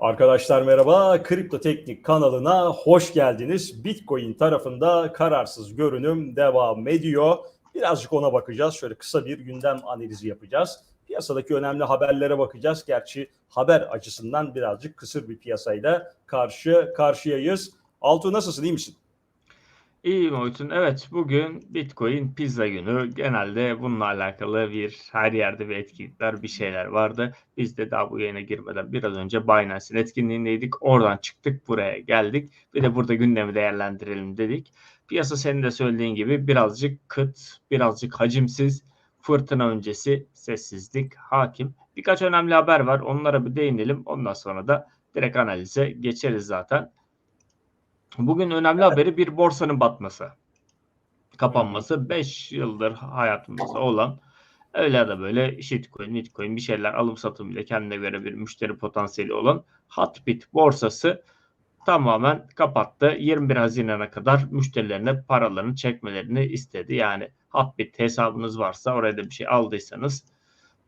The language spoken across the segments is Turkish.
Arkadaşlar merhaba. Kripto Teknik kanalına hoş geldiniz. Bitcoin tarafında kararsız görünüm devam ediyor. Birazcık ona bakacağız. Şöyle kısa bir gündem analizi yapacağız. Piyasadaki önemli haberlere bakacağız. Gerçi haber açısından birazcık kısır bir piyasayla karşı karşıyayız. Altu nasılsın? iyi misin? İyi Muhittin. Evet bugün Bitcoin pizza günü. Genelde bununla alakalı bir her yerde bir etkinlikler bir şeyler vardı. Biz de daha bu yayına girmeden biraz önce Binance'in etkinliğindeydik. Oradan çıktık buraya geldik. Bir de burada gündemi değerlendirelim dedik. Piyasa senin de söylediğin gibi birazcık kıt, birazcık hacimsiz, fırtına öncesi sessizlik hakim. Birkaç önemli haber var. Onlara bir değinelim. Ondan sonra da direkt analize geçeriz zaten. Bugün önemli haberi bir borsanın batması. Kapanması 5 yıldır hayatımızda olan öyle ya da böyle shitcoin, bitcoin bir şeyler alım satım ile kendine göre bir müşteri potansiyeli olan Hatbit borsası tamamen kapattı. 21 Haziran'a kadar müşterilerine paralarını çekmelerini istedi. Yani Hatbit hesabınız varsa oraya da bir şey aldıysanız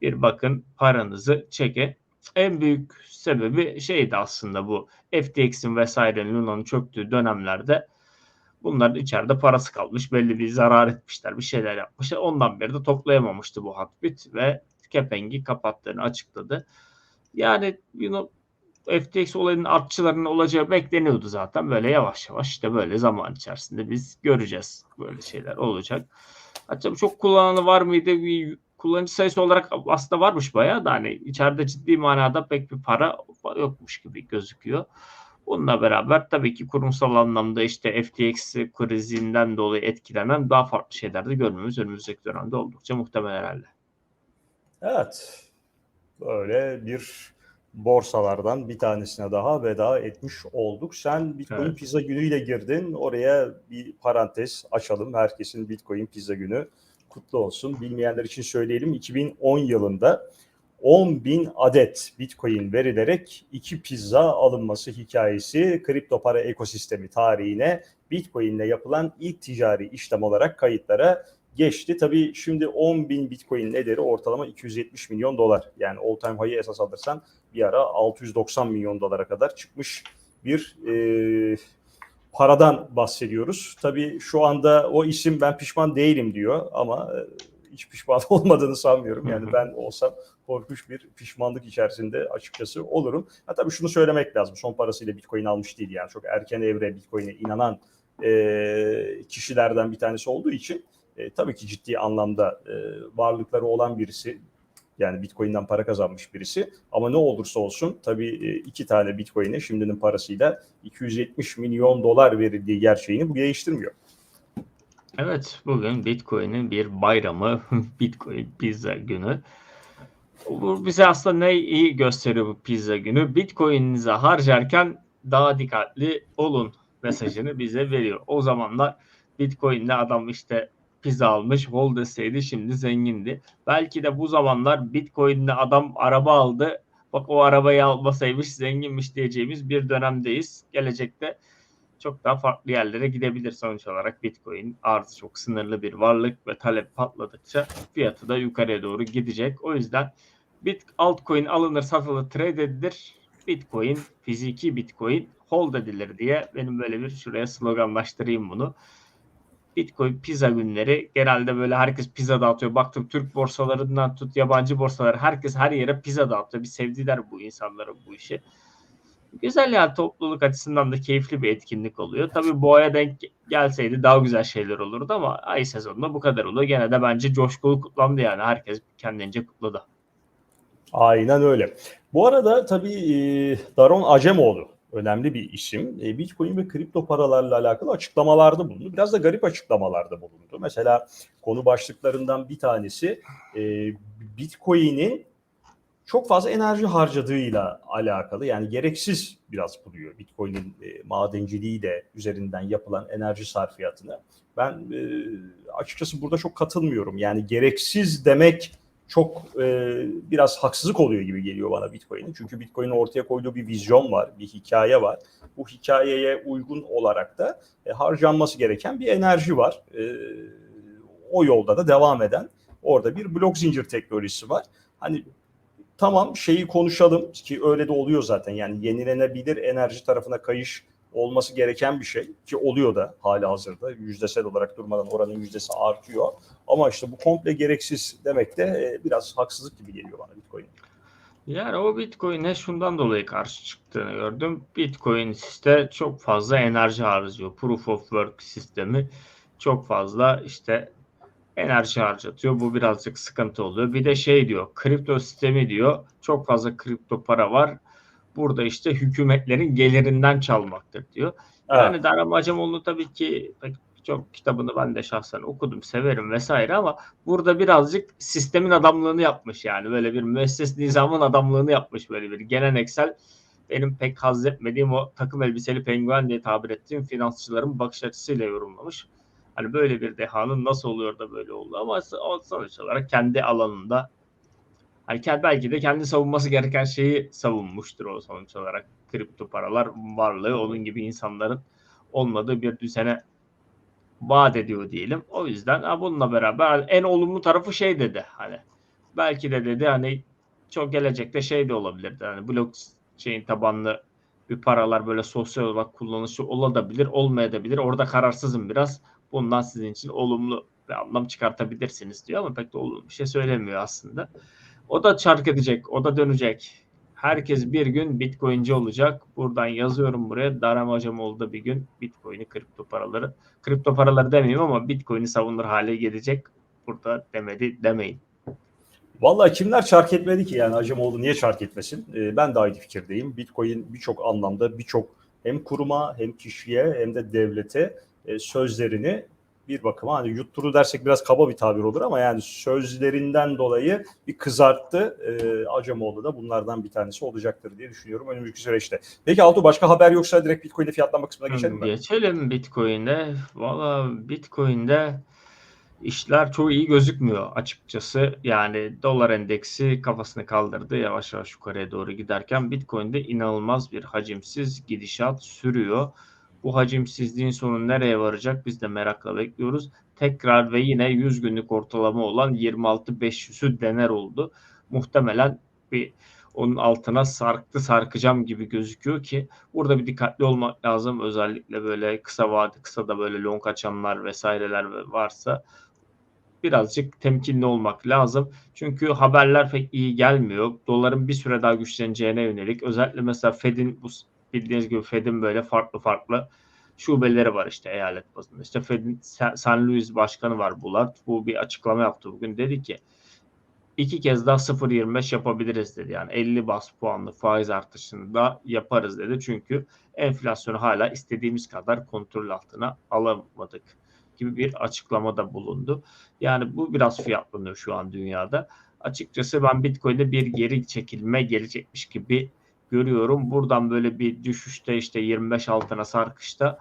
bir bakın paranızı çekin en büyük sebebi şeydi aslında bu FTX'in vesairenin Luna'nın çöktüğü dönemlerde bunların içeride parası kalmış belli bir zarar etmişler bir şeyler yapmışlar ondan beri de toplayamamıştı bu Hatbit ve kepengi kapattığını açıkladı. Yani you know, FTX olayının artçılarının olacağı bekleniyordu zaten böyle yavaş yavaş işte böyle zaman içerisinde biz göreceğiz böyle şeyler olacak. Acaba çok kullananı var mıydı? Kullanıcı sayısı olarak aslında varmış bayağı da hani içeride ciddi manada pek bir para yokmuş gibi gözüküyor. Bununla beraber tabii ki kurumsal anlamda işte FTX krizinden dolayı etkilenen daha farklı şeyler de görmemiz önümüzdeki dönemde oldukça muhtemel herhalde. Evet. Böyle bir borsalardan bir tanesine daha veda etmiş olduk. Sen Bitcoin evet. pizza günüyle girdin. Oraya bir parantez açalım. Herkesin Bitcoin pizza günü kutlu olsun. Bilmeyenler için söyleyelim 2010 yılında 10 bin adet Bitcoin verilerek iki pizza alınması hikayesi kripto para ekosistemi tarihine Bitcoin ile yapılan ilk ticari işlem olarak kayıtlara geçti. Tabii şimdi 10 bin Bitcoin ederi ortalama 270 milyon dolar. Yani all time high'ı esas alırsan bir ara 690 milyon dolara kadar çıkmış bir e, paradan bahsediyoruz. Tabii şu anda o isim ben pişman değilim diyor ama hiç pişman olmadığını sanmıyorum. Yani ben olsam korkunç bir pişmanlık içerisinde açıkçası olurum. Ha tabii şunu söylemek lazım. Son parasıyla Bitcoin almış değil yani. Çok erken evre Bitcoin'e inanan e, kişilerden bir tanesi olduğu için e, tabii ki ciddi anlamda e, varlıkları olan birisi yani Bitcoin'den para kazanmış birisi. Ama ne olursa olsun tabii iki tane Bitcoin'e şimdinin parasıyla 270 milyon dolar verildiği gerçeğini bu değiştirmiyor. Evet bugün Bitcoin'in bir bayramı, Bitcoin pizza günü. Bu bize aslında ne iyi gösteriyor bu pizza günü? Bitcoin'inize harcarken daha dikkatli olun mesajını bize veriyor. O zamanlar Bitcoin'le adam işte pizza almış. Hold etseydi şimdi zengindi. Belki de bu zamanlar Bitcoin'le adam araba aldı. Bak o arabayı almasaymış zenginmiş diyeceğimiz bir dönemdeyiz. Gelecekte çok daha farklı yerlere gidebilir sonuç olarak Bitcoin arzı çok sınırlı bir varlık ve talep patladıkça fiyatı da yukarıya doğru gidecek. O yüzden bit altcoin alınır satılır trade edilir. Bitcoin fiziki Bitcoin hold edilir diye benim böyle bir şuraya sloganlaştırayım bunu. Bitcoin pizza günleri genelde böyle herkes pizza dağıtıyor. Baktım Türk borsalarından tut yabancı borsalar herkes her yere pizza dağıtıyor. Bir sevdiler bu insanların bu işi. Güzel yani topluluk açısından da keyifli bir etkinlik oluyor. Tabii boğaya denk gelseydi daha güzel şeyler olurdu ama ay sezonunda bu kadar oluyor. Gene de bence coşkulu kutlandı yani. Herkes kendince kutladı. Aynen öyle. Bu arada tabii Daron Acemoğlu önemli bir isim. E, Bitcoin ve kripto paralarla alakalı açıklamalarda bulundu. Biraz da garip açıklamalarda bulundu. Mesela konu başlıklarından bir tanesi e, Bitcoin'in çok fazla enerji harcadığıyla alakalı. Yani gereksiz biraz buluyor Bitcoin'in e, madenciliği de üzerinden yapılan enerji sarfiyatını. Ben açıkçası burada çok katılmıyorum. Yani gereksiz demek çok e, biraz haksızlık oluyor gibi geliyor bana Bitcoin'in. Çünkü Bitcoin'in ortaya koyduğu bir vizyon var, bir hikaye var. Bu hikayeye uygun olarak da e, harcanması gereken bir enerji var. E, o yolda da devam eden orada bir blok zincir teknolojisi var. Hani tamam şeyi konuşalım ki öyle de oluyor zaten. Yani yenilenebilir enerji tarafına kayış olması gereken bir şey ki oluyor da hala hazırda yüzdesel olarak durmadan oranın yüzdesi artıyor. Ama işte bu komple gereksiz demek de e, biraz haksızlık gibi geliyor bana Bitcoin. Yani o Bitcoin'e şundan dolayı karşı çıktığını gördüm. Bitcoin işte çok fazla enerji harcıyor. Proof of Work sistemi çok fazla işte enerji harcatıyor. Bu birazcık sıkıntı oluyor. Bir de şey diyor, kripto sistemi diyor. Çok fazla kripto para var. Burada işte hükümetlerin gelirinden çalmaktır diyor. Yani Evet. Darım Acemoğlu tabii ki çok kitabını ben de şahsen okudum, severim vesaire ama burada birazcık sistemin adamlığını yapmış yani. Böyle bir müesses nizamın adamlığını yapmış böyle bir geleneksel benim pek haz etmediğim o takım elbiseli penguen diye tabir ettiğim finansçıların bakış açısıyla yorumlamış. Hani böyle bir dehanın nasıl oluyor da böyle oldu ama sonuç olarak kendi alanında hani belki de kendi savunması gereken şeyi savunmuştur o sonuç olarak. Kripto paralar varlığı onun gibi insanların olmadığı bir düzene vaat ediyor diyelim. O yüzden ha, bununla beraber en olumlu tarafı şey dedi hani belki de dedi hani çok gelecekte şey de olabilirdi. Hani blockchain tabanlı bir paralar böyle sosyal olarak kullanışı olabilir, olmayabilir. Orada kararsızım biraz. Bundan sizin için olumlu bir anlam çıkartabilirsiniz diyor ama pek de olumlu bir şey söylemiyor aslında. O da çark edecek, o da dönecek. Herkes bir gün Bitcoin'ci olacak. Buradan yazıyorum buraya. Daram hocam oldu bir gün Bitcoin'i, kripto paraları. Kripto paraları demeyeyim ama Bitcoin'i savunur hale gelecek. Burada demedi demeyin. Vallahi kimler çark etmedi ki yani Acemoğlu niye çark etmesin? Ee, ben de aynı fikirdeyim. Bitcoin birçok anlamda birçok hem kuruma hem kişiye hem de devlete e, sözlerini bir bakıma hani yutturu dersek biraz kaba bir tabir olur ama yani sözlerinden dolayı bir kızarttı. E, Acemoğlu da bunlardan bir tanesi olacaktır diye düşünüyorum önümüzdeki süreçte. Peki Altuğ başka haber yoksa direkt Bitcoin'de fiyatlanma kısmına geçelim mi? Geçelim Bitcoin'de. Valla Bitcoin'de işler çok iyi gözükmüyor açıkçası. Yani dolar endeksi kafasını kaldırdı yavaş yavaş yukarıya doğru giderken Bitcoin'de inanılmaz bir hacimsiz gidişat sürüyor. Bu hacimsizliğin sonu nereye varacak biz de merakla bekliyoruz. Tekrar ve yine 100 günlük ortalama olan 26.500'ü dener oldu. Muhtemelen bir onun altına sarktı sarkacağım gibi gözüküyor ki burada bir dikkatli olmak lazım. Özellikle böyle kısa vade kısa da böyle long açanlar vesaireler varsa birazcık temkinli olmak lazım. Çünkü haberler pek iyi gelmiyor. Doların bir süre daha güçleneceğine yönelik. Özellikle mesela Fed'in bu bildiğiniz gibi Fed'in böyle farklı farklı şubeleri var işte eyalet bazında. İşte Fed'in St. Louis başkanı var Bullard. Bu bir açıklama yaptı bugün. Dedi ki iki kez daha 0.25 yapabiliriz dedi. Yani 50 bas puanlı faiz artışını da yaparız dedi. Çünkü enflasyonu hala istediğimiz kadar kontrol altına alamadık gibi bir açıklamada bulundu. Yani bu biraz fiyatlanıyor şu an dünyada. Açıkçası ben Bitcoin'de bir geri çekilme gelecekmiş gibi görüyorum. Buradan böyle bir düşüşte işte 25 altına sarkışta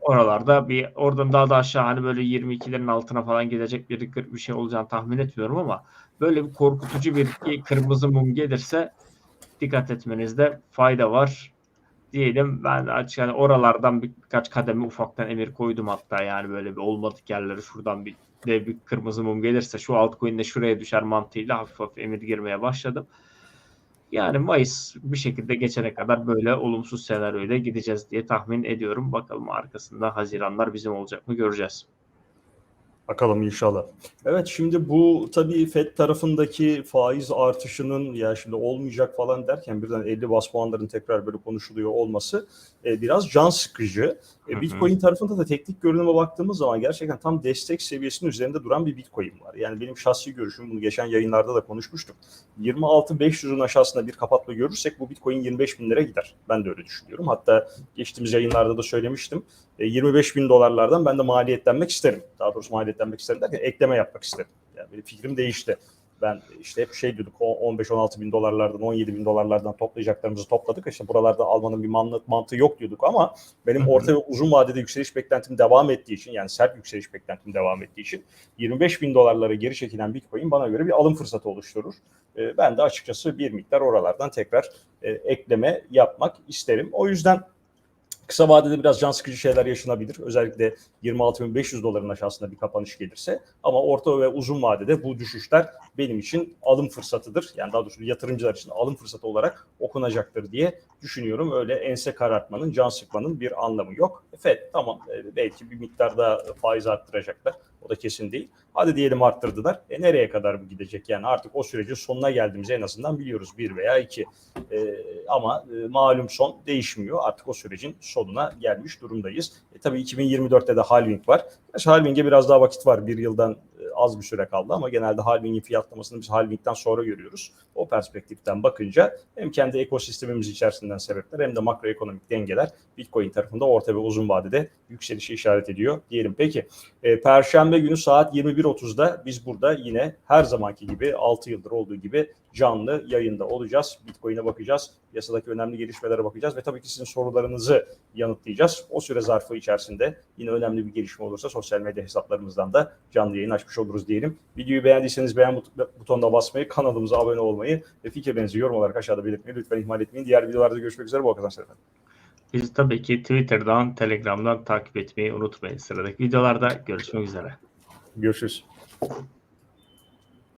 oralarda bir oradan daha da aşağı hani böyle 22'lerin altına falan gidecek bir, bir şey olacağını tahmin etmiyorum ama böyle bir korkutucu bir kırmızı mum gelirse dikkat etmenizde fayda var diyelim. Ben açık yani oralardan bir, birkaç kademe ufaktan emir koydum hatta yani böyle bir olmadık yerleri şuradan bir dev bir kırmızı mum gelirse şu altcoin de şuraya düşer mantığıyla hafif hafif emir girmeye başladım. Yani Mayıs bir şekilde geçene kadar böyle olumsuz senaryoyla gideceğiz diye tahmin ediyorum. Bakalım arkasında Haziranlar bizim olacak mı göreceğiz. Bakalım inşallah. Evet şimdi bu tabii FED tarafındaki faiz artışının ya şimdi olmayacak falan derken birden 50 bas puanların tekrar böyle konuşuluyor olması e, biraz can sıkıcı. E, Bitcoin tarafında da teknik görünüme baktığımız zaman gerçekten tam destek seviyesinin üzerinde duran bir Bitcoin var. Yani benim şahsi görüşüm bunu geçen yayınlarda da konuşmuştuk. 26.500'ün aşağısında bir kapatma görürsek bu Bitcoin 25 bin lira gider. Ben de öyle düşünüyorum. Hatta geçtiğimiz yayınlarda da söylemiştim. 25 bin dolarlardan ben de maliyetlenmek isterim. Daha doğrusu maliyetlenmek isterim derken ekleme yapmak isterim. Yani benim fikrim değişti. Ben işte hep şey diyorduk 15-16 bin dolarlardan 17 bin dolarlardan toplayacaklarımızı topladık. İşte buralarda almanın bir mantığı yok diyorduk ama benim orta ve uzun vadede yükseliş beklentim devam ettiği için yani sert yükseliş beklentim devam ettiği için 25 bin dolarlara geri çekilen Bitcoin bana göre bir alım fırsatı oluşturur. Ben de açıkçası bir miktar oralardan tekrar ekleme yapmak isterim. O yüzden Kısa vadede biraz can sıkıcı şeyler yaşanabilir. Özellikle 26.500 doların aşağısında bir kapanış gelirse. Ama orta ve uzun vadede bu düşüşler benim için alım fırsatıdır. Yani daha doğrusu yatırımcılar için alım fırsatı olarak okunacaktır diye düşünüyorum. Öyle ense karartmanın, can sıkmanın bir anlamı yok. FED tamam e, belki bir miktarda faiz arttıracaklar. O da kesin değil. Hadi diyelim arttırdılar. E nereye kadar bu gidecek? Yani artık o sürecin sonuna geldiğimizi en azından biliyoruz. Bir veya iki. E, ama e, malum son değişmiyor. Artık o sürecin sonuna gelmiş durumdayız. E, tabii 2024'te de halving var. Gerçi halving'e biraz daha vakit var. Bir yıldan az bir süre kaldı ama genelde halving'in fiyatlamasını biz halving'den sonra görüyoruz. O perspektiften bakınca hem kendi ekosistemimiz içerisinden sebepler hem de makroekonomik dengeler Bitcoin tarafında orta ve uzun vadede yükselişi işaret ediyor diyelim. Peki e, Perşembe günü saat 21.30'da biz burada yine her zamanki gibi 6 yıldır olduğu gibi canlı yayında olacağız. Bitcoin'e bakacağız. Yasadaki önemli gelişmelere bakacağız ve tabii ki sizin sorularınızı yanıtlayacağız. O süre zarfı içerisinde yine önemli bir gelişme olursa sosyal medya hesaplarımızdan da canlı yayın açmış oluruz diyelim. Videoyu beğendiyseniz beğen but- butonuna basmayı, kanalımıza abone olmayı ve fikirlerinizi yorum olarak aşağıda belirtmeyi lütfen ihmal etmeyin. Diğer videolarda görüşmek üzere. Bol kazançlar efendim. Bizi tabii ki Twitter'dan, Telegram'dan takip etmeyi unutmayın. Sıradaki videolarda görüşmek üzere. Görüşürüz.